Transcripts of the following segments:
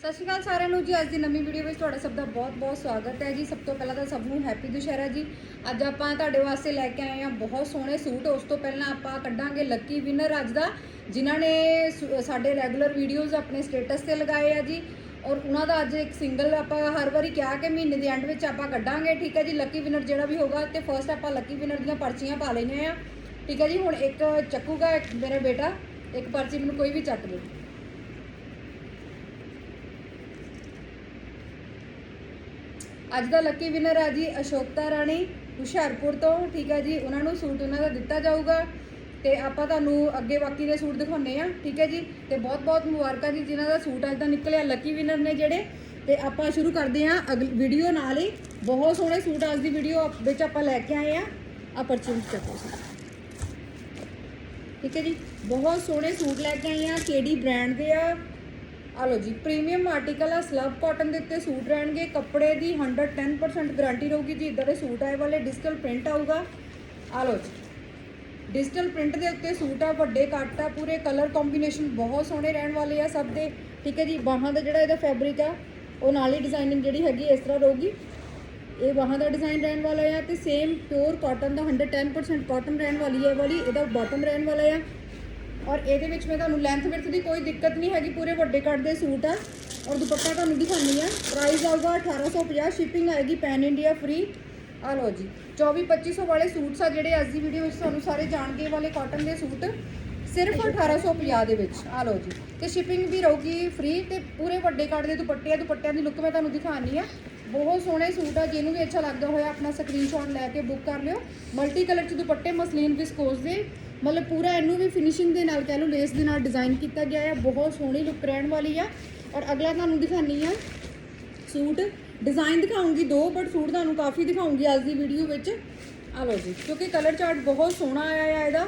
ਸਤਿ ਸ਼੍ਰੀ ਅਕਾਲ ਸਾਰਿਆਂ ਨੂੰ ਜੀ, ਅੱਜ ਦੀ ਨਵੀਂ ਵੀਡੀਓ ਵਿੱਚ ਤੁਹਾਡਾ ਸਭ ਦਾ ਬਹੁਤ-ਬਹੁਤ ਸਵਾਗਤ ਹੈ ਜੀ। ਸਭ ਤੋਂ ਪਹਿਲਾਂ ਤਾਂ ਸਭ ਨੂੰ ਹੈਪੀ ਦੁਸ਼ਹਿਰਾ ਜੀ। ਅੱਜ ਆਪਾਂ ਤੁਹਾਡੇ ਵਾਸਤੇ ਲੈ ਕੇ ਆਏ ਹਾਂ ਬਹੁਤ ਸੋਹਣੇ ਸੂਟ। ਉਸ ਤੋਂ ਪਹਿਲਾਂ ਆਪਾਂ ਕੱਢਾਂਗੇ ਲੱਕੀ ਵਿਨਰ ਅੱਜ ਦਾ, ਜਿਨ੍ਹਾਂ ਨੇ ਸੂ- ਸਾਡੇ ਰੈਗੂਲਰ ਵੀਡੀਓਜ਼ ਆਪਣੇ ਸਟੇਟਸ ਤੇ ਲਗਾਏ ਆ ਜੀ। ਔਰ ਉਹਨਾਂ ਦਾ ਅੱਜ ਇੱਕ ਸਿੰਗਲ ਆਪਾਂ ਹਰ ਵਾਰੀ ਕਿਹਾ ਕਿ ਮਹੀਨੇ ਦੇ ਐਂਡ ਵਿੱਚ ਆਪਾਂ ਕੱਢਾਂਗੇ, ਠੀਕ ਹੈ ਜੀ? ਲੱਕੀ ਵਿਨਰ ਜਿਹੜਾ ਵੀ ਹੋਗਾ ਤੇ ਫਰਸਟ ਆਪਾਂ ਲੱਕੀ ਵਿਨਰ ਦੀਆਂ ਪਰਚੀਆਂ ਪਾ ਲੈਣੀਆਂ ਆ ਠੀਕ ਹੈ ਜੀ? ਹੁਣ ਇੱਕ ਚੱਕੂਗਾ ਇੱਕ ਮੇਰਾ ਬੇਟਾ, ਇੱਕ ਪਰਚੀ ਮੈਨੂੰ ਕੋਈ ਵੀ ਚੱਕ ਦੇ। ਅੱਜ ਦਾ ਲੱਕੀ ਵਿਨਰ ਆ ਜੀ ਅਸ਼ੋਕਤਾ ਰਾਣੀ, ਹੁਸ਼ਿਆਰਪੁਰ ਤੋਂ, ਠੀਕ ਹੈ ਜੀ। ਉਹਨਾਂ ਨੂੰ ਸੂਟ ਉਹਨਾਂ ਦਾ ਦਿੱਤਾ ਜਾਊਗਾ ਤੇ ਆਪਾਂ ਤੁਹਾਨੂੰ ਅੱਗੇ ਬਾਕੀ ਦੇ ਸੂਟ ਦਿਖਾਉਣੇ ਆ ਠੀਕ ਹੈ ਜੀ। ਤੇ ਬਹੁਤ ਬਹੁਤ ਮੁਬਾਰਕਾਂ ਜੀ, ਜਿਨ੍ਹਾਂ ਦਾ ਸੂਟ ਅੱਜ ਦਾ ਨਿਕਲਿਆ ਲੱਕੀ ਵਿਨਰ ਨੇ ਜਿਹੜੇ। ਤੇ ਆਪਾਂ ਸ਼ੁਰੂ ਕਰਦੇ ਆ ਅਗਲੀ ਵੀਡੀਓ ਨਾਲ ਹੀ। ਬਹੁਤ ਸੋਹਣੇ ਸੂਟ ਅੱਜ ਦੀ ਵੀਡੀਓ ਵਿੱਚ ਆਪਾਂ ਲੈ ਕੇ ਆਏ ਆ ਆ ਪਰਚੇਸ ਚੱਕੋ ਠੀਕ ਹੈ ਜੀ। ਬਹੁਤ ਸੋਹਣੇ ਸੂਟ ਲੈ ਕੇ ਆਏ ਆ ਕਿਹੜੀ ਬ੍ਰਾਂਡ ਦੇ ਆ? ਆ ਲੋ ਜੀ ਪ੍ਰੀਮੀਅਮ ਆਰਟੀਕਲ ਆ ਸਲਬ ਕਾਟਨ ਦੇ ਉੱਤੇ ਸੂਟ ਰਹਿਣਗੇ, ਕੱਪੜੇ ਦੀ 110% ਗਾਰੰਟੀ ਰਹੂਗੀ ਜੀ, ਇਦਾਂ ਦੇ ਸੂਟ ਆਏ ਵਾਲੇ ਡਿਜੀਟਲ ਪ੍ਰਿੰਟ ਆਊਗਾ। ਆ ਲੋ ਜੀ ਡਿਜੀਟਲ ਪ੍ਰਿੰਟ ਦੇ ਉੱਤੇ ਸੂਟ ਆ, ਵੱਡੇ ਕੱਟ ਆ, ਪੂਰੇ ਕਲਰ ਕੰਬੀਨੇਸ਼ਨ ਬਹੁਤ ਸੋਹਣੇ ਰਹਿਣ ਵਾਲੇ ਆ ਸਭ ਦੇ। ਠੀਕ ਹੈ ਜੀ, ਬਾਹਾਂ ਦਾ ਜਿਹੜਾ ਇਹਦਾ ਫੈਬਰਿਕ ਆ, ਉਹ ਨਾਲ ਹੀ ਡਿਜ਼ਾਈਨਿੰਗ ਜਿਹੜੀ ਹੈਗੀ, ਇਸ ਤਰ੍ਹਾਂ ਰਹੂਗੀ। ਇਹ ਬਾਹਾਂ ਦਾ ਡਿਜ਼ਾਈਨ ਰਹਿਣ ਵਾਲਾ ਆ ਤੇ ਸੇਮ ਪਿਓਰ ਕਾਟਨ ਦਾ 110% ਕਾਟਨ ਰਹਿਣ ਵਾਲੀ ਹੈ ਵਾਲੀ, ਇਹਦਾ ਬਾਟਮ ਰਹਿਣ ਵਾਲਾ ਆ। ਔਰ ਇਹਦੇ ਵਿੱਚ ਮੈਂ ਤੁਹਾਨੂੰ ਲੈਂਥ ਵਿਰਥ ਦੀ ਕੋਈ ਦਿੱਕਤ ਨਹੀਂ ਹੈਗੀ ਪੂਰੇ ਵੱਡੇ ਕੱਟ ਦੇ ਸੂਟ ਆ। ਔਰ ਦੁਪੱਟਾ ਤੁਹਾਨੂੰ ਦਿਖਾਉਂਦੀ ਆ ਪ੍ਰਾਈਸ ਆਊਗਾ 1850 ਸ਼ਿਪਿੰਗ ਆਏਗੀ ਪੈਨ ਇੰਡੀਆ ਫ੍ਰੀ ਆ ਲਓ ਜੀ 24 2500 ਵਾਲੇ ਸੂਟਸ ਆ ਜਿਹੜੇ ਅੱਜ ਦੀ ਵੀਡੀਓ ਵਿੱਚ ਤੁਹਾਨੂੰ ਸਾਰੇ ਜਾਣਗੇ ਵਾਲੇ ਕਾਟਨ ਦੇ ਸੂਟ। ਸਿਰਫ 1850 ਦੇ ਵਿੱਚ। ਆ ਲਓ ਜੀ ਤੇ ਸ਼ਿਪਿੰਗ ਵੀ ਰਹੂਗੀ ਫ੍ਰੀ ਤੇ ਪੂਰੇ ਵੱਡੇ ਕੱਟ ਦੇ ਦੁਪੱਟੇ ਆ। ਦੁਪੱਟਿਆਂ ਦੀ ਲੁੱਕ ਮੈਂ ਤੁਹਾਨੂੰ ਦਿਖਾਣੀ ਆ ਬਹੁਤ ਸੋਹਣੇ ਸੂਟ ਆ ਜਿਹਨੂੰ ਵੀ ਅੱਛਾ ਲੱਗਦਾ ਹੋਇਆ ਆਪਣਾ ਸਕਰੀਨਸ਼ਾਟ ਲੈ ਕੇ ਬੁੱਕ ਕਰ ਲਿਓ। ਮਲਟੀ ਕਲਰ ਚ ਦੁਪੱਟੇ ਮਸਲੀਨ ਵਿਸਕੋਸ ਦੇ। ਮਤਲਬ ਪੂਰਾ ਇਹਨੂੰ ਵੀ ਫਿਨਿਸ਼ਿੰਗ ਦੇ ਨਾਲ ਕਹਿ ਲਓ ਲੇਸ ਦੇ ਨਾਲ ਡਿਜ਼ਾਈਨ ਕੀਤਾ ਗਿਆ ਹੈ ਬਹੁਤ ਸੋਹਣੀ ਲੁੱਕ ਰਹਿਣ ਵਾਲੀ ਆ। ਔਰ ਅਗਲਾ ਤੁਹਾਨੂੰ ਦਿਖਾਣੀ ਆ ਸੂਟ। ਡਿਜ਼ਾਈਨ ਦਿਖਾਉਂਗੀ ਦੋ ਬਟ ਸੂਟ ਤੁਹਾਨੂੰ ਕਾਫੀ ਦਿਖਾਉਂਗੀ ਅੱਜ ਦੀ ਵੀਡੀਓ ਵਿੱਚ। ਆ ਲਓ ਜੀ, ਕਿਉਂਕਿ ਕਲਰ ਚਾਰਟ ਬਹੁਤ ਸੋਹਣਾ ਆਇਆ ਆ ਇਹਦਾ।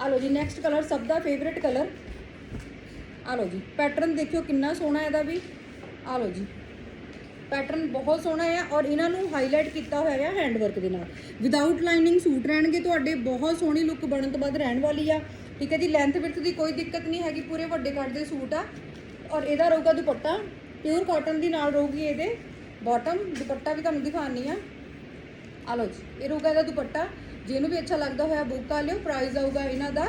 ਆ ਲਓ ਜੀ ਨੈਕਸਟ ਕਲਰ ਸਭ ਦਾ ਫੇਵਰਿਟ ਕਲਰ ਆ ਲਓ ਜੀ ਪੈਟਰਨ ਦੇਖਿਓ ਕਿੰਨਾ ਸੋਹਣਾ ਇਹਦਾ ਵੀ। ਆ ਲਓ ਜੀ ਪੈਟਰਨ ਬਹੁਤ ਸੋਹਣਾ ਹੈ ਔਰ ਇਹਨਾਂ ਨੂੰ ਹਾਈਲਾਈਟ ਕੀਤਾ ਹੋਇਆ ਹੈ ਹੈਂਡ ਵਰਕ ਦੇ ਨਾਲ। ਵਿਦਆਊਟ ਲਾਈਨਿੰਗ ਸੂਟ ਰਹਿਣਗੇ ਤੁਹਾਡੇ, ਬਹੁਤ ਸੋਹਣੀ ਲੁੱਕ ਬਣਨ ਤੋਂ ਬਾਅਦ ਰਹਿਣ ਵਾਲੀ ਆ। ਠੀਕ ਹੈ ਜੀ ਲੈਂਥ ਵਿਰਥ ਦੀ ਕੋਈ ਦਿੱਕਤ ਨਹੀਂ ਹੈਗੀ, ਪੂਰੇ ਵੱਡੇ ਕੱਟ ਦੇ ਸੂਟ ਆ। ਔਰ ਇਹਦਾ ਰਹੂਗਾ ਦੁਪੱਟਾ ਪਿਓਰ ਕਾਟਨ ਦੀ ਨਾਲ ਰਹੂਗੀ ਇਹਦੇ ਬਾਟਮ ਦੁਪੱਟਾ ਵੀ ਤੁਹਾਨੂੰ ਦਿਖਾਣੀ ਆ। ਆ ਲਓ ਜੀ, ਇਹ ਰਹੂਗਾ ਇਹਦਾ ਦੁਪੱਟਾ। ਜਿਹਨੂੰ ਵੀ ਅੱਛਾ ਲੱਗਦਾ ਹੋਇਆ ਬੁੱਕ ਕਰ ਲਿਓ ਪ੍ਰਾਈਸ ਆਊਗਾ ਇਹਨਾਂ ਦਾ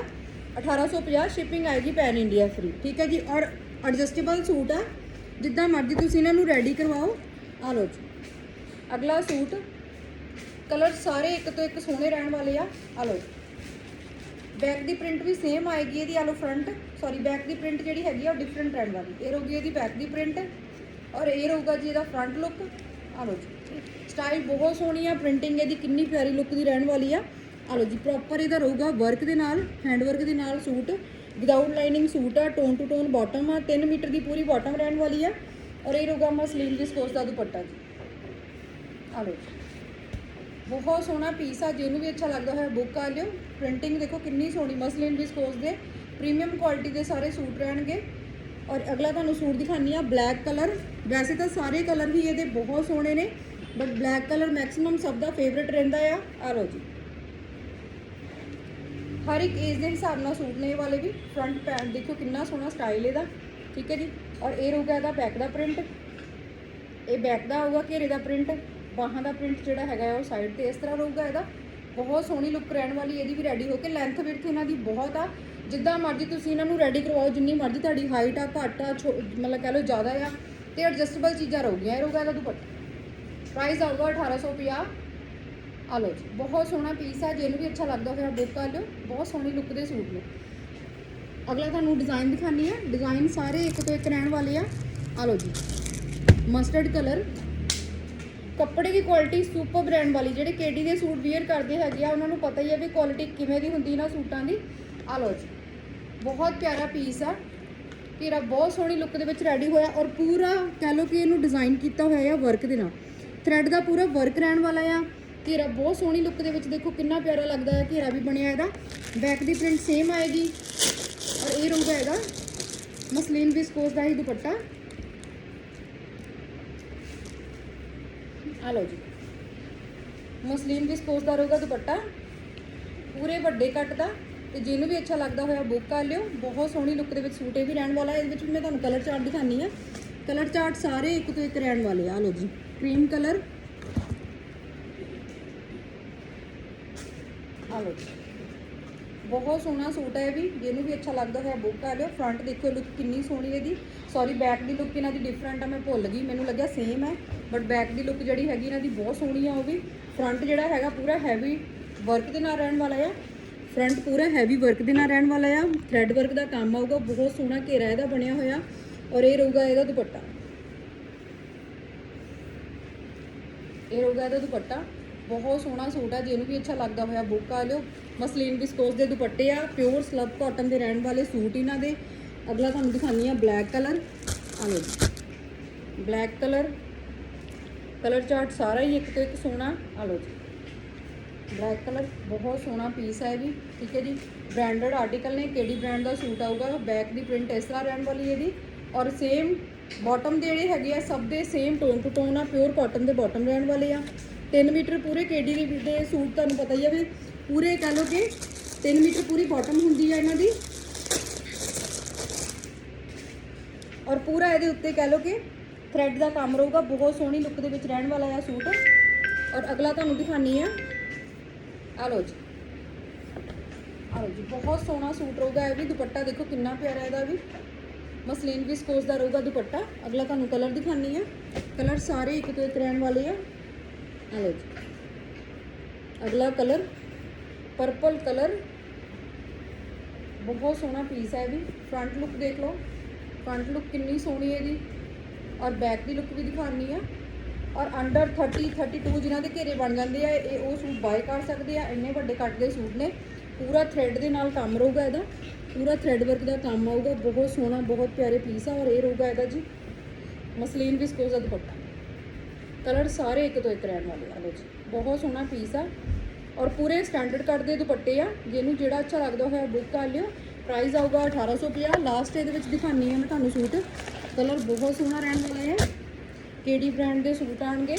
1850 ਸ਼ਿਪਿੰਗ ਆਏਗੀ ਪੈਨ ਇੰਡੀਆ ਫ੍ਰੀ ਠੀਕ ਹੈ ਜੀ, ਔਰ ਐਡਜਸਟੇਬਲ ਸੂਟ ਆ। ਜਿੱਦਾਂ ਮਰਜ਼ੀ ਤੁਸੀਂ ਇਹਨਾਂ ਨੂੰ ਰੈਡੀ ਕਰਵਾਓ। ਆ ਲਓ ਜੀ। ਅਗਲਾ ਸੂਟ। ਕਲਰ ਸਾਰੇ ਇੱਕ ਤੋਂ ਇੱਕ ਸੋਹਣੇ ਰਹਿਣ ਵਾਲੇ ਆ। ਆ ਲਓ ਬੈਕ ਦੀ ਪ੍ਰਿੰਟ ਵੀ ਸੇਮ ਆਏਗੀ ਇਹਦੀ। ਆ ਲਓ ਫਰੰਟ ਸੌਰੀ ਬੈਕ ਦੀ ਪ੍ਰਿੰਟ ਜਿਹੜੀ ਹੈਗੀ ਆ, ਉਹ ਡਿਫਰੈਂਟ ਰਹਿਣ ਵਾਲੀ। ਇਹ ਰਹੂਗੀ ਇਹਦੀ ਬੈਕ ਦੀ ਪ੍ਰਿੰਟ। ਔਰ ਇਹ ਰਹੂਗਾ ਜੀ ਇਹਦਾ ਫਰੰਟ ਲੁੱਕ ਆ ਲਓ ਜੀ। ਸਟਾਈਲ ਬਹੁਤ ਸੋਹਣੀ ਆ। ਪ੍ਰਿੰਟਿੰਗ ਇਹਦੀ ਕਿੰਨੀ ਪਿਆਰੀ ਲੁੱਕ ਦੀ ਰਹਿਣ ਵਾਲੀ ਆ। ਆ ਲਓ ਜੀ। ਪ੍ਰੋਪਰ ਇਹਦਾ ਰਹੂਗਾ ਵਰਕ ਦੇ ਨਾਲ ਹੈਂਡ ਵਰਕ ਦੇ ਨਾਲ ਸੂਟ। ਵਿਦਆਊਟ ਲਾਈਨਿੰਗ ਸੂਟ ਆ ਟੋਨ ਟੂ ਟੋਨ ਬਾਟਮ ਆ 3 ਮੀਟਰ ਦੀ ਪੂਰੀ ਬਾਟਮ ਰਹਿਣ ਵਾਲੀ ਆ। ਔਰ ਇਹ ਰਹੂਗਾ ਮਸਲੀਨ ਵਿਸਕੋਸ ਦਾ ਦੁਪੱਟਾ ਜੀ। ਆ ਲਓ ਜੀ। ਬਹੁਤ ਸੋਹਣਾ ਪੀਸ ਆ, ਜਿਹਨੂੰ ਵੀ ਅੱਛਾ ਲੱਗਦਾ ਹੋਇਆ ਬੁੱਕ ਕਰ ਲਿਓ। ਪ੍ਰਿੰਟਿੰਗ ਦੇਖੋ ਕਿੰਨੀ ਸੋਹਣੀ, ਮਸਲਿਨ ਵਿਸਕੋਸ ਦੇ। ਪ੍ਰੀਮੀਅਮ ਕੁਆਲਿਟੀ ਦੇ ਸਾਰੇ ਸੂਟ ਰਹਿਣਗੇ। ਔਰ ਅਗਲਾ ਤੁਹਾਨੂੰ ਸੂਟ ਦਿਖਾਨੀ ਆ ਬਲੈਕ ਕਲਰ ਵੈਸੇ ਤਾਂ ਸਾਰੇ ਕਲਰ ਹੀ ਇਹਦੇ ਬਹੁਤ ਸੋਹਣੇ ਨੇ ਬਟ ਬਲੈਕ ਕਲਰ ਮੈਕਸਿਮਮ ਸਭ ਦਾ ਫੇਵਰਿਟ ਰਹਿੰਦਾ ਆ। ਆ ਲਓ ਜੀ। ਹਰ ਇੱਕ ਏਜ ਦੇ ਹਿਸਾਬ ਨਾਲ ਸੂਟ ਨੇ ਇਹ ਵਾਲੇ ਵੀ। ਫਰੰਟ ਪੈਂਟ ਦੇਖੋ ਕਿੰਨਾ ਸੋਹਣਾ ਸਟਾਈਲ ਇਹਦਾ। ਠੀਕ ਹੈ ਜੀ? ਔਰ ਇਹ ਰਹੂਗਾ ਇਹਦਾ ਬੈਕ ਦਾ ਪ੍ਰਿੰਟ ਇਹ ਬੈਕ ਦਾ ਆਊਗਾ ਘੇਰੇ ਦਾ ਪ੍ਰਿੰਟ ਬਾਹਾਂ ਦਾ ਪ੍ਰਿੰਟ ਜਿਹੜਾ ਹੈਗਾ ਹੈ ਉਹ ਸਾਈਡ ਤੇ ਇਸ ਤਰ੍ਹਾਂ ਰਹੂਗਾ ਇਹਦਾ। ਬਹੁਤ ਸੋਹਣੀ ਲੁੱਕ ਰਹਿਣ ਵਾਲੀ ਇਹਦੀ ਵੀ ਰੈਡੀ ਹੋ ਕੇ ਲੈਂਥ ਵਿਡਥ ਇਹਨਾਂ ਦੀ ਬਹੁਤ ਆ। ਜਿੱਦਾਂ ਮਰਜ਼ੀ ਤੁਸੀਂ ਇਹਨਾਂ ਨੂੰ ਰੈਡੀ ਕਰਵਾਓ, ਜਿੰਨੀ ਮਰਜ਼ੀ ਤੁਹਾਡੀ ਹਾਈਟ ਆ, ਘੱਟ ਆ, ਛੋ- ਮਤਲਬ ਕਹਿ ਲਓ ਜ਼ਿਆਦਾ ਆ, ਤੇ ਐਡਜਸਟੇਬਲ ਚੀਜ਼ਾਂ ਰਹੂਗੀਆਂ। ਇਹ ਰਹੂਗਾ ਇਹਦਾ ਦੁਪੱਟਾ। ਪ੍ਰਾਈਸ ਆਊਗਾ 1850 ਆ ਲਓ ਜੀ, ਬਹੁਤ ਸੋਹਣਾ ਪੀਸ ਆ ਜਿਹਨੂੰ ਵੀ ਅੱਛਾ ਲੱਗਦਾ ਹੋਇਆ ਬੁੱਕ ਕਰ ਲਿਓ, ਬਹੁਤ ਸੋਹਣੀ ਲੁੱਕ ਦੇ ਸੂਟ ਨੇ। ਅਗਲਾ ਤੁਹਾਨੂੰ ਡਿਜ਼ਾਈਨ ਦਿਖਾਨੀ ਆ ਡਿਜ਼ਾਈਨ ਸਾਰੇ ਇੱਕ ਤੋਂ ਇੱਕ ਰਹਿਣ ਵਾਲੇ ਆ। ਆ ਲਓ ਜੀ ਮਸਟਰਡ ਕਲਰ ਕੱਪੜੇ ਦੀ ਕੁਆਲਿਟੀ ਸੁਪਰ ਬ੍ਰਾਂਡ ਵਾਲੀ, ਜਿਹੜੇ ਕੇਡੀ ਦੇ ਸੂਟ ਵੇਅਰ ਕਰਦੇ ਹੈਗੇ ਆ, ਉਹਨਾਂ ਨੂੰ ਪਤਾ ਹੀ ਆ ਵੀ ਕੁਆਲਿਟੀ ਕਿਵੇਂ ਦੀ ਹੁੰਦੀ ਨਾ ਸੂਟਾਂ ਦੀ। ਆ ਲਓ ਜੀ, ਬਹੁਤ ਪਿਆਰਾ ਪੀਸ ਆ। ਤੇਰਾ ਬਹੁਤ ਸੋਹਣੀ ਲੁੱਕ ਦੇ ਵਿੱਚ ਰੈਡੀ ਹੋਇਆ ਔਰ ਪੂਰਾ ਕਹਿ ਲਓ ਕਿ ਇਹਨੂੰ ਡਿਜ਼ਾਈਨ ਕੀਤਾ ਹੋਇਆ ਆ ਵਰਕ ਦੇ ਨਾਲ। ਥ੍ਰੈਡ ਦਾ ਪੂਰਾ ਵਰਕ ਰਹਿਣ ਵਾਲਾ ਆ। ਘੇਰਾ ਬਹੁਤ ਸੋਹਣੀ ਲੁੱਕ ਦੇ ਵਿੱਚ ਦੇਖੋ ਕਿੰਨਾ ਪਿਆਰਾ ਲੱਗਦਾ ਹੈ, ਘੇਰਾ ਵੀ ਬਣਿਆ ਇਹਦਾ। ਬੈਕ ਦੀ ਪ੍ਰਿੰਟ ਸੇਮ ਆਏਗੀ ਔਰ ਇਹ ਰਹੂਗਾ ਇਹਦਾ ਮਸਲੀਨ ਵਿਸਕੋਸ ਦਾ ਹੀ ਦੁਪੱਟਾ। ਆ ਲਓ ਜੀ। ਮਸਲੀਨ ਵਿਸਕੋਸ ਦਾ ਰਹੂਗਾ ਦੁਪੱਟਾ। ਪੂਰੇ ਵੱਡੇ ਕੱਟ ਦਾ ਤੇ ਜਿਹਨੂੰ ਵੀ ਅੱਛਾ ਲੱਗਦਾ ਹੋਇਆ ਬੁੱਕ ਕਰ ਲਿਓ। ਬਹੁਤ ਸੋਹਣੀ ਲੁੱਕ ਦੇ ਵਿੱਚ ਸੂਟ ਇਹ ਵੀ ਰਹਿਣ ਵਾਲਾ ਇਹਦੇ ਵਿੱਚ ਵੀ ਮੈਂ ਤੁਹਾਨੂੰ ਕਲਰ ਚਾਰਟ ਦਿਖਾਨੀ ਆ ਕਲਰ ਚਾਰਟ ਸਾਰੇ ਇੱਕ ਤੋਂ ਇੱਕ ਰਹਿਣ ਵਾਲੇ ਆ। ਲਓ ਜੀ। ਕਰੀਮ ਕਲਰ ਆ ਲਓ ਬਹੁਤ ਸੋਹਣਾ ਸੂਟ ਹੈ ਇਹ ਵੀ, ਜਿਹਨੂੰ ਵੀ ਅੱਛਾ ਲੱਗਦਾ ਹੋਇਆ ਬੁੱਕ ਕਰ ਲਿਓ। ਫਰੰਟ ਦੇਖਿਓ ਲੁੱਕ ਕਿੰਨੀ ਸੋਹਣੀ ਇਹਦੀ। ਸੌਰੀ ਬੈਕ ਦੀ ਲੁੱਕ ਇਹਨਾਂ ਦੀ ਡਿਫਰੈਂਟ ਆ, ਮੈਂ ਭੁੱਲ ਗਈ, ਮੈਨੂੰ ਲੱਗਿਆ ਸੇਮ ਹੈ। ਬਟ ਬੈਕ ਦੀ ਲੁੱਕ ਜਿਹੜੀ ਹੈਗੀ ਇਹਨਾਂ ਦੀ ਬਹੁਤ ਸੋਹਣੀ ਆ ਉਹ ਵੀ। ਫਰੰਟ ਜਿਹੜਾ ਹੈਗਾ ਪੂਰਾ ਹੈਵੀ ਵਰਕ ਦੇ ਨਾਲ ਰਹਿਣ ਵਾਲਾ ਆ। ਫਰੰਟ ਪੂਰਾ ਹੈਵੀ ਵਰਕ ਦੇ ਨਾਲ ਰਹਿਣ ਵਾਲਾ ਆ। ਥ੍ਰੈਡ ਵਰਕ ਦਾ ਕੰਮ ਆਊਗਾ, ਬਹੁਤ ਸੋਹਣਾ ਘੇਰਾ ਇਹਦਾ ਬਣਿਆ ਹੋਇਆ। ਔਰ ਇਹ ਰਹੂਗਾ ਇਹਦਾ ਦੁਪੱਟਾ। ਇਹ ਰਹੂਗਾ ਇਹਦਾ ਦੁਪੱਟਾ। ਬਹੁਤ ਸੋਹਣਾ ਸੂਟ ਆ ਜਿਹਨੂੰ ਵੀ ਅੱਛਾ ਲੱਗਦਾ ਹੋਇਆ ਬੁੱਕ ਆ ਲਿਓ। ਮਸਲੀਨ ਵਿਸਕੋਸ ਦੇ ਦੁਪੱਟੇ ਆ ਪਿਓਰ ਸਲਬ ਕਾਟਨ ਦੇ ਰਹਿਣ ਵਾਲੇ ਸੂਟ ਇਹਨਾਂ ਦੇ। ਅਗਲਾ ਤੁਹਾਨੂੰ ਦਿਖਾਉਂਦੀ ਆ ਬਲੈਕ ਕਲਰ ਆ ਲਓ ਜੀ। ਬਲੈਕ ਕਲਰ ਕਲਰ ਚਾਰਟ ਸਾਰਾ ਹੀ ਇੱਕ ਤੋਂ ਇੱਕ ਸੋਹਣਾ। ਆ ਲਓ ਜੀ। ਬਲੈਕ ਕਲਰ ਬਹੁਤ ਸੋਹਣਾ ਪੀਸ ਹੈ ਇਹ ਵੀ। ਠੀਕ ਹੈ ਜੀ। ਬ੍ਰਾਂਡਡ ਆਰਟੀਕਲ ਨੇ ਕਿਹੜੀ ਬ੍ਰਾਂਡ ਦਾ ਸੂਟ ਆਊਗਾ ਬੈਕ ਦੀ ਪ੍ਰਿੰਟ ਇਸ ਤਰ੍ਹਾਂ ਰਹਿਣ ਵਾਲੀ ਹੈ ਇਹਦੀ ਔਰ ਸੇਮ ਬਾਟਮ ਦੇ ਜਿਹੜੇ ਹੈਗੇ ਆ, ਸਭ ਦੇ ਸੇਮ ਟੋਨ ਟੂ ਟੋਨ ਆ ਪਿਓਰ ਕਾਟਨ ਦੇ ਬਾਟਮ ਰਹਿਣ ਵਾਲੇ ਆ। 3 ਮੀਟਰ ਪੂਰੇ ਕੇਡੀ ਦੇ ਸੂਟ ਤੁਹਾਨੂੰ ਪਤਾ ਹੀ ਆ ਵੀ ਪੂਰੇ ਕਹ ਲਓ ਕਿ 3 ਮੀਟਰ ਪੂਰੀ ਬਾਟਮ ਹੁੰਦੀ ਆ ਇਹਨਾਂ ਦੀ। ਔਰ ਪੂਰਾ ਇਹਦੇ ਉੱਤੇ ਕਹ ਲਓ ਕਿ ਥ੍ਰੈਡ ਦਾ ਕੰਮ ਰਹੂਗਾ, ਬਹੁਤ ਸੋਹਣੀ ਲੁੱਕ ਦੇ ਵਿੱਚ ਰਹਿਣ ਵਾਲਾ ਆ ਸੂਟ। ਔਰ ਅਗਲਾ ਤੁਹਾਨੂੰ ਦਿਖਾਨੀ ਆ। ਆ ਲਓ ਜੀ। ਆ ਲਓ ਜੀ, ਬਹੁਤ ਸੋਹਣਾ ਸੂਟ ਰਹੂਗਾ ਇਹ ਵੀ, ਦੁਪੱਟਾ ਦੇਖੋ ਕਿੰਨਾ ਪਿਆਰਾ ਇਹਦਾ ਵੀ। ਮਸਲੀਨ ਵਿਸਕੋਸ ਦਾ ਰਹੂਗਾ ਦੁਪੱਟਾ। ਅਗਲਾ ਤੁਹਾਨੂੰ ਕਲਰ ਦਿਖਾਨੀ ਆ। ਕਲਰ ਸਾਰੇ ਇੱਕ ਤੋਂ ਇੱਕ ਰਹਿਣ ਵਾਲੇ ਆ। ਆ ਲਓ ਜੀ। ਅਗਲਾ ਕਲਰ ਪਰਪਲ ਕਲਰ। ਬਹੁਤ ਸੋਹਣਾ ਪੀਸ ਹੈ ਇਹ ਵੀ। ਫਰੰਟ ਲੁੱਕ ਦੇਖ ਲਓ। ਫਰੰਟ ਲੁੱਕ ਕਿੰਨੀ ਸੋਹਣੀ ਹੈ ਇਹਦੀ। ਔਰ ਬੈਕ ਦੀ ਲੁੱਕ ਵੀ ਦਿਖਾਣੀ ਆ। ਔਰ ਅੰਡਰ 30 32 ਜਿਨ੍ਹਾਂ ਦੇ ਘੇਰੇ ਬਣ ਜਾਂਦੇ ਆ, ਇਹ ਉਹ ਸੂਟ ਬਾਏ ਕਰ ਸਕਦੇ ਆ। ਇੰਨੇ ਵੱਡੇ ਕੱਟ ਦੇ ਸੂਟ ਨੇ। ਪੂਰਾ ਥ੍ਰੈਡ ਦੇ ਨਾਲ ਕੰਮ ਰਹੂਗਾ ਇਹਦਾ। ਪੂਰਾ ਥ੍ਰੈਡ ਵਰਕ ਦਾ ਕੰਮ ਆਊਗਾ। ਬਹੁਤ ਸੋਹਣਾ, ਬਹੁਤ ਪਿਆਰੇ ਪੀਸ ਆ ਔਰ ਇਹ ਰਹੂਗਾ ਇਹਦਾ ਜੀ। ਮਸਲੀਨ ਵਿਸਕੋਸ ਦਾ ਦੁਪੱਟਾ। ਕਲਰ ਸਾਰੇ ਇੱਕ ਤੋਂ ਇੱਕ ਰਹਿਣ ਵਾਲੇ ਆ ਲੋ ਜੀ ਬਹੁਤ ਸੋਹਣਾ ਪੀਸ ਆ ਔਰ ਪੂਰੇ ਸਟੈਂਡਰਡ ਕੱਟ ਦੇ ਦੁਪੱਟੇ ਆ, ਜਿਹਨੂੰ ਜਿਹੜਾ ਅੱਛਾ ਲੱਗਦਾ ਹੋਇਆ ਬੁੱਕ ਕਰ ਲਿਓ। ਪ੍ਰਾਈਸ ਆਊਗਾ 1850 ਲਾਸਟ ਇਹਦੇ ਵਿੱਚ ਦਿਖਾਣੀ ਆ ਮੈਂ ਤੁਹਾਨੂੰ ਸੂਟ। ਕਲਰ ਬਹੁਤ ਸੋਹਣਾ ਰਹਿਣ ਵਾਲਾ ਹੈ। ਕਿਹੜੀ ਬ੍ਰਾਂਡ ਦੇ ਸੂਟ ਆਣਗੇ?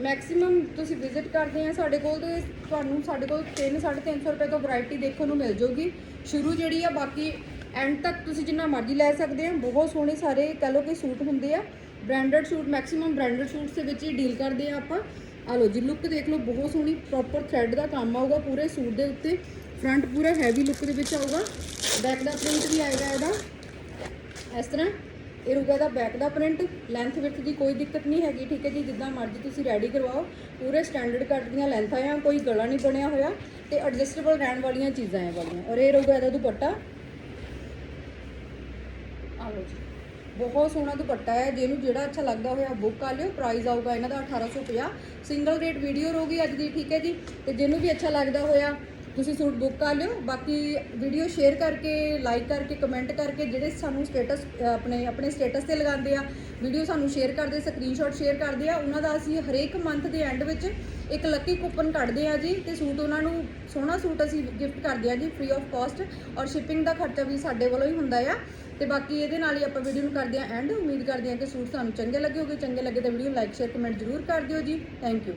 ਮੈਕਸਿਮਮ ਤੁਸੀਂ ਵਿਜ਼ਿਟ ਕਰਦੇ ਆ, ਸਾਡੇ ਕੋਲ ਤੇ ਤੁਹਾਨੂੰ ਸਾਡੇ ਕੋਲ 3 350 ਰੁਪਏ ਤੋਂ ਵੈਰਾਈਟੀ ਦੇਖਣ ਨੂੰ ਮਿਲ ਜਾਊਗੀ ਸ਼ੁਰੂ ਜਿਹੜੀ ਆ, ਬਾਕੀ ਐਂਡ ਤੱਕ ਤੁਸੀਂ ਜਿੰਨਾ ਮਰਜ਼ੀ ਲੈ ਸਕਦੇ ਆ। ਬਹੁਤ ਸੋਹਣੇ ਸਾਰੇ ਕਹ ਲਓ ਕਿ ਸੂਟ ਹੁੰਦੇ ਆ। Branded suit maximum branded suits ਦੇ ਵਿੱਚ ਹੀ ਡੀਲ ਕਰਦੇ ਆ ਆਪਾਂ। ਆ ਲਓ ਜੀ ਲੁੱਕ ਦੇਖ ਲਓ, ਬਹੁਤ ਸੋਹਣੀ ਪ੍ਰੋਪਰ ਥ੍ਰੈਡ ਦਾ ਕੰਮ ਆਊਗਾ ਪੂਰੇ ਸੂਟ ਦੇ ਉੱਤੇ। ਫਰੰਟ ਪੂਰਾ ਹੈਵੀ ਲੁੱਕ ਦੇ ਵਿੱਚ ਆਊਗਾ। ਬੈਕ ਦਾ ਪ੍ਰਿੰਟ ਵੀ ਆਏਗਾ ਇਹਦਾ। ਇਸ ਤਰ੍ਹਾਂ ਇਹ ਰੂਗਾ ਦਾ ਬੈਕ ਦਾ ਪ੍ਰਿੰਟ ਲੈਂਥ ਵਿਡਥ ਦੀ ਕੋਈ ਦਿੱਕਤ ਨਹੀਂ ਹੈਗੀ, ਠੀਕ ਹੈ ਜੀ, ਜਿੱਦਾਂ ਮਰਜ਼ੀ ਤੁਸੀਂ ਰੈਡੀ ਕਰਵਾਓ। ਪੂਰੇ ਸਟੈਂਡਰਡ ਕੱਟ ਦੀਆਂ ਲੈਂਥਾਂ ਆ, ਕੋਈ ਗਲਾ ਨਹੀਂ ਬਣਿਆ ਹੋਇਆ ਤੇ ਐਡਜਸਟੇਬਲ ਰਹਿਣ ਵਾਲੀਆਂ ਚੀਜ਼ਾਂ ਆ ਵਾਲੀਆਂ। ਔਰ ਇਹ ਰੂਗਾ ਇਹਦਾ ਦੁਪੱਟਾ। ਆਲੋ ਜੀ। ਬਹੁਤ ਸੋਹਣਾ ਦੁਪੱਟਾ ਹੈ, ਜਿਹਨੂੰ ਜਿਹੜਾ ਅੱਛਾ ਲੱਗਦਾ ਹੋਇਆ ਬੁੱਕ ਕਰ ਲਿਓ ਪ੍ਰਾਈਸ ਆਊਗਾ ਇਹਨਾਂ ਦਾ 1850 ਸਿੰਗਲ ਰੇਟ ਵੀਡੀਓ ਰਹੂਗੀ ਅੱਜ ਦੀ, ਠੀਕ ਹੈ ਜੀ? ਤੇ ਜਿਹਨੂੰ ਵੀ ਅੱਛਾ ਲੱਗਦਾ ਹੋਇਆ, ਤੁਸੀਂ ਸੂਟ ਬੁੱਕ ਕਰ ਲਿਓ। ਬਾਕੀ ਵੀਡੀਓ ਸ਼ੇਅਰ ਕਰਕੇ ਲਾਈਕ ਕਰਕੇ ਕਮੈਂਟ ਕਰਕੇ ਜਿਹੜੇ ਸਾਨੂੰ ਸਟੇਟਸ ਆਪਣੇ ਆਪਣੇ ਸਟੇਟਸ ਤੇ ਲਗਾਉਂਦੇ ਆ ਵੀਡੀਓ ਸਾਨੂੰ ਸ਼ੇਅਰ ਕਰਦੇ ਸਕਰੀਨਸ਼ਾਟ ਸ਼ੇਅਰ ਕਰਦੇ ਆ, ਉਹਨਾਂ ਦਾ ਅਸੀਂ ਹਰੇਕ ਮੰਥ ਦੇ ਐਂਡ ਵਿੱਚ ਇੱਕ ਲੱਕੀ ਕੂਪਨ ਕੱਢਦੇ ਆ ਜੀ, ਤੇ ਸੂਟ ਉਹਨਾਂ ਨੂੰ, ਸੋਹਣਾ ਸੂਟ ਅਸੀਂ ਗਿਫਟ ਕਰਦੇ ਆ ਜੀ ਫ੍ਰੀ ਆਫ ਕਾਸਟ ਔਰ ਸ਼ਿਪਿੰਗ ਦਾ ਖਰਚਾ ਵੀ ਸਾਡੇ ਵੱਲੋਂ ਹੀ ਹੁੰਦਾ ਆ। ਤੇ ਬਾਕੀ ਇਹਦੇ ਨਾਲ ਹੀ ਆਪਾਂ ਵੀਡੀਓ ਨੂੰ ਕਰਦੇ ਆ ਐਂਡ ਉਮੀਦ ਕਰਦੇ ਆ ਕਿ ਸੂਟ ਤੁਹਾਨੂੰ ਚੰਗੇ ਲੱਗੇ ਹੋਗੇ ਚੰਗੇ ਲੱਗੇ ਤਾਂ ਵੀਡੀਓ ਲਾਈਕ ਸ਼ੇਅਰ ਕਮੈਂਟ ਜ਼ਰੂਰ ਕਰ ਦਿਓ ਜੀ। Thank you